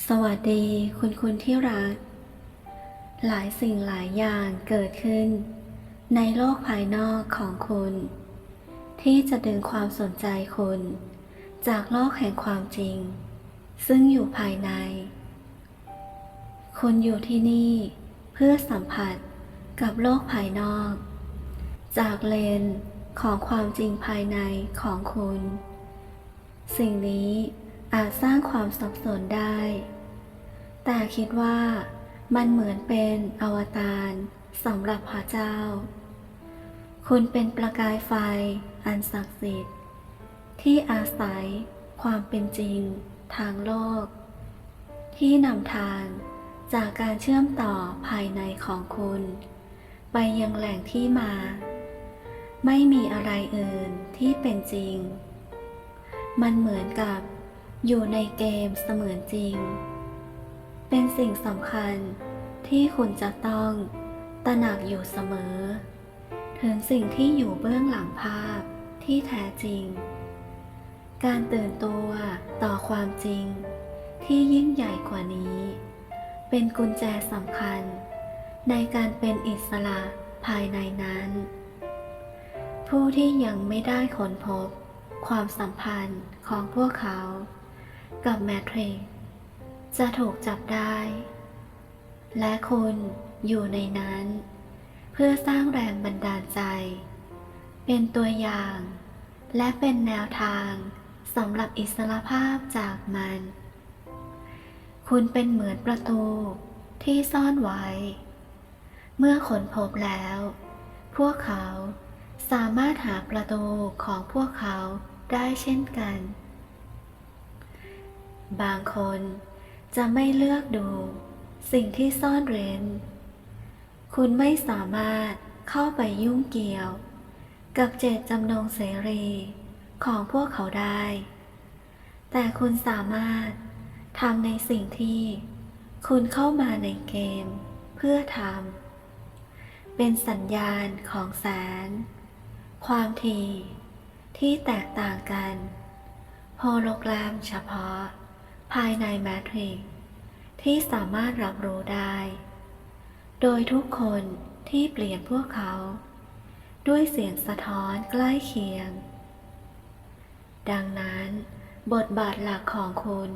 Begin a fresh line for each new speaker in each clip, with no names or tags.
สวัสดีคุณคุณที่รัก หลายสิ่งหลายอย่างเกิดขึ้น ในโลกภายนอกของคุณ ที่จะดึงความสนใจคุณ จากโลกแห่งความจริง ซึ่งอยู่ภายใน คุณอยู่ที่นี่เพื่อสัมผัสกับโลกภายนอก จากเลนของความจริงภายในของคุณ สิ่งนี้ อาจสร้างความสับสนได้ แต่คิดว่ามันเหมือนเป็นอวตารสำหรับพระเจ้า คุณเป็นประกายไฟอันศักดิ์สิทธิ์ที่อาศัยความเป็นจริงทางโลก ที่นำทางจากการเชื่อมต่อภายในของคุณ ไปยังแหล่งที่มา ไม่มีอะไรอื่นที่เป็นจริง มันเหมือนกับ อยู่ในเกมเสมือนจริง เป็นสิ่งสำคัญที่คุณจะต้องตระหนักอยู่เสมอ ถึงสิ่งที่อยู่เบื้องหลังภาพที่แท้จริง การตื่นตัวต่อความจริงที่ยิ่งใหญ่กว่านี้ เป็นกุญแจสำคัญ ในการเป็นอิสระภายในนั้น ผู้ที่ยังไม่ได้ค้นพบความสัมพันธ์ของพวกเขา กับแมทริกซ์จะถูกจับได้ และคุณอยู่ในนั้น เพื่อสร้างแรงบันดาลใจ เป็นตัวอย่าง และเป็นแนวทางสำหรับอิสรภาพจากมัน คุณเป็นเหมือนประตูที่ซ่อนไว้ เมื่อคนพบแล้ว พวกเขาสามารถหาประตูของพวกเขาได้เช่นกัน บางคนจะไม่เลือกดูสิ่งที่ซ่อนเร้น คุณไม่สามารถเข้าไปยุ่งเกี่ยว กับเจตจำนงเสรีของพวกเขาได้ แต่คุณสามารถทำในสิ่งที่คุณเข้ามาในเกมเพื่อทำเป็นสัญญาณของแสงความถี่ที่แตกต่างกัน โฮโลกรามเฉพาะ ภายในแมทริกซ์ที่สามารถรับรู้ได้ โดยทุกคนที่เปลี่ยนพวกเขา ด้วยเสียงสะท้อนใกล้เคียง ดังนั้น บทบาทหลักของคุณ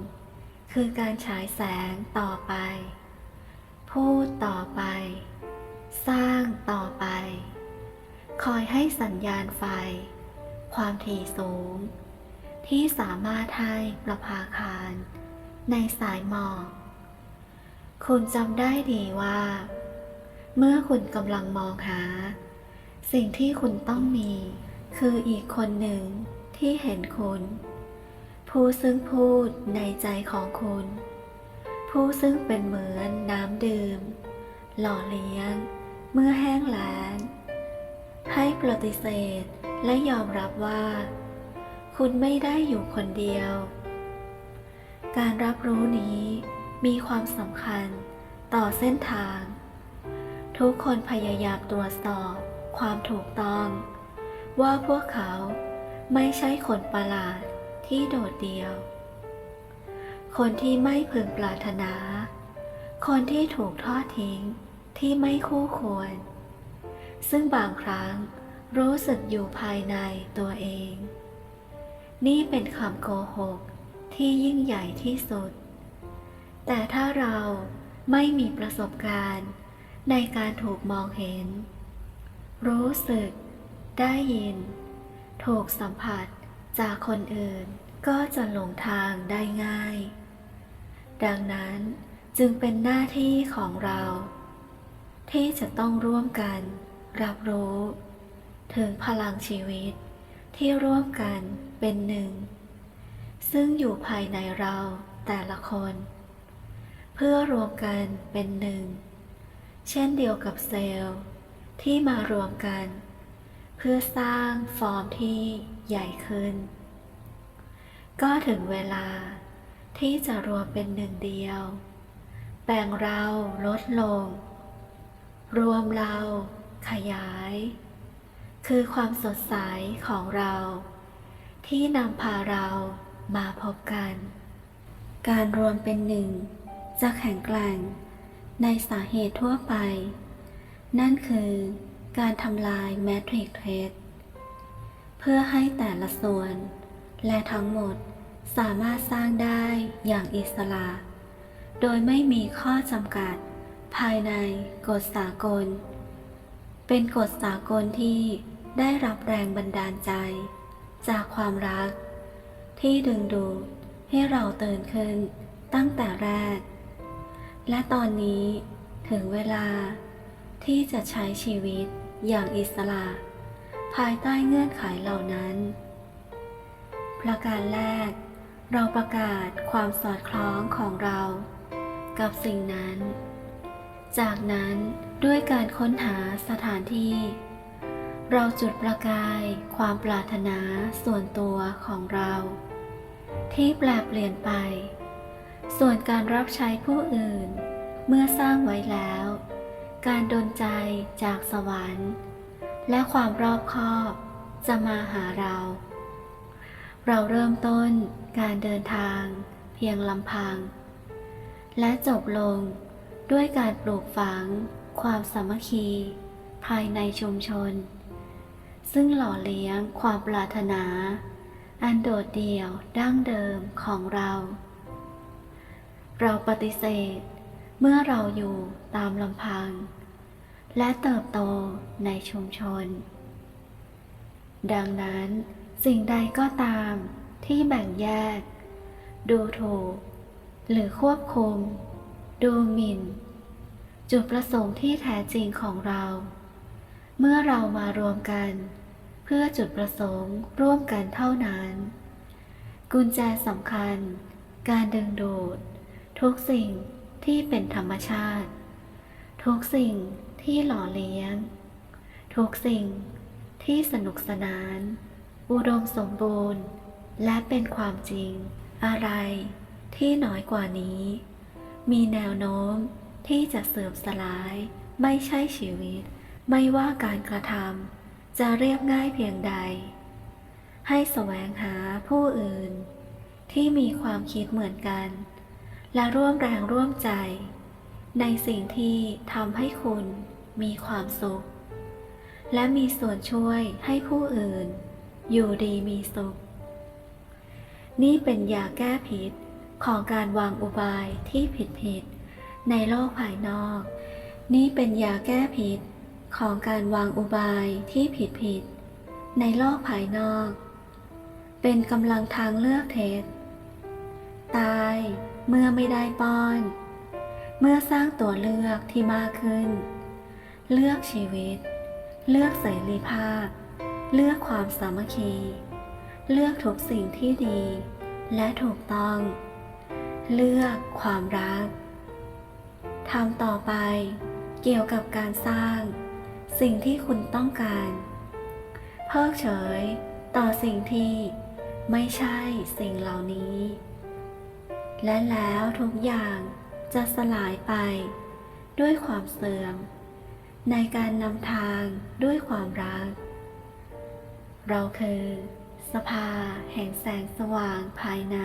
คือการฉายแสงต่อไป พูดต่อไป สร้างต่อไป คอยให้สัญญาณไฟ ความถี่สูง ที่สามารถให้ประภาคาร ในสายหมอก คุณจำได้ดีว่า เมื่อคุณกำลังมองหา สิ่งที่คุณต้องมี คืออีกคนหนึ่งที่เห็นคุณ ผู้ซึ่งพูดในใจของคุณ ผู้ซึ่งเป็นเหมือนน้ำดื่ม หล่อเลี้ยง เมื่อแห้งแล้งให้ปฏิเสธและยอมรับว่า คุณไม่ได้อยู่คนเดียว การรับรู้นี้มีความสำคัญต่อเส้นทาง ทุกคนพยายามตรวจสอบความถูกต้อง ว่าพวกเขาไม่ใช่คนประหลาดที่โดดเดี่ยว คนที่ไม่พึงปรารถนา คนที่ถูกทอดทิ้งที่ไม่คู่ควร ซึ่งบางครั้งรู้สึกอยู่ภายในตัวเอง นี่เป็นคำโกหก ที่ยิ่งใหญ่ที่สุด แต่ถ้าเราไม่มีประสบการณ์ในการถูกมองเห็น รู้สึก ได้ยิน ถูกสัมผัสจากคนอื่นก็จะหลงทางได้ง่าย ดังนั้นจึงเป็นหน้าที่ของเรา ที่จะต้องร่วมกัน รับรู้ ถึงพลังชีวิตที่ร่วมกันเป็นหนึ่ง ซึ่งอยู่ภายในเราแต่ละคน เพื่อรวมกันเป็นหนึ่ง เช่นเดียวกับเซลล์ ที่มารวมกัน เพื่อสร้างฟอร์มที่ใหญ่ขึ้น ก็ถึงเวลาที่จะรวมเป็นหนึ่งเดียว แบ่งเราลดลง รวมเราขยาย คือความสดใสของเรา ที่นำพาเรา มาพบกัน การรวมเป็นหนึ่ง จะแข็งแกร่ง ในสาเหตุทั่วไป นั่นคือการทำลายแมทริกเทสเพื่อให้แต่ละส่วน และทั้งหมดสามารถสร้างได้อย่างอิสระ โดยไม่มีข้อจำกัด ภายในกฎสากล เป็นกฎสากลที่ได้รับแรงบันดาลใจ จากความรัก ที่ดึงดูดให้เราตื่นขึ้นตั้งแต่แรก และตอนนี้ถึงเวลาที่จะใช้ชีวิตอย่างอิสระ ภายใต้เงื่อนไขเหล่านั้น ประการแรก เราประกาศความสอดคล้องของเรา กับสิ่งนั้น จากนั้นด้วยการค้นหาสถานที่ เราจุดประกายความปรารถนาส่วนตัวของเรา ที่แปลเปลี่ยนไป ส่วนการรับใช้ผู้อื่น เมื่อสร้างไว้แล้ว การดนใจจากสวรรค์ และความรอบคอบจะมาหาเรา เราเริ่มต้นการเดินทางเพียงลำพัง และจบลงด้วยการปลูกฝังความสามัคคีภายในชุมชน ซึ่งหล่อเลี้ยงความปรารถนา อันโดดเดี่ยวดั้งเดิมของเรา เราปฏิเสธเมื่อเราอยู่ตามลำพัง และเติบโตในชุมชน ดังนั้นสิ่งใดก็ตามที่แบ่งแยก ดูถูก หรือควบคุม ดูหมิ่น จุดประสงค์ที่แท้จริงของเรา เมื่อเรามารวมกัน เพื่อจุดประสงค์ร่วมกันเท่านั้น กุญแจสำคัญ การดึงดูด ทุกสิ่งที่เป็นธรรมชาติ ทุกสิ่งที่หล่อเลี้ยง ทุกสิ่งที่สนุกสนาน อุดมสมบูรณ์ และเป็นความจริง อะไรที่น้อยกว่านี้ มีแนวโน้มที่จะเสื่อมสลายไม่ใช่ชีวิต ไม่ว่าการกระทำจะเรียบง่ายเพียงใด ให้แสวงหาผู้อื่น ที่มีความคิดเหมือนกัน และร่วมแรงร่วมใจ ในสิ่งที่ทำให้คุณมีความสุข และมีส่วนช่วยให้ผู้อื่น อยู่ดีมีสุข นี่เป็นยาแก้พิษของการวางอุบายที่ผิดผิดๆในโลกภายนอก นี่เป็นยาแก้พิษ ของการวางอุบายที่ผิดผิดๆในโลกภายนอก เป็นกำลังทางเลือกเท็จตายเมื่อไม่ได้ป้อน เมื่อสร้างตัวเลือกที่มากขึ้น เลือกชีวิต เลือกเสรีภาพ เลือกความสามัคคี เลือกทุกสิ่งที่ดี และถูกต้อง เลือกความรักทำต่อไปเกี่ยวกับการสร้าง สิ่งที่คุณต้องการ เพิกเฉย ต่อสิ่งที่ไม่ใช่สิ่งเหล่านี้ และแล้วทุกอย่างจะสลายไป ด้วยความเสื่อม ในการนำทางด้วยความรัก เราคือ สภาแห่งแสงสว่างภายใน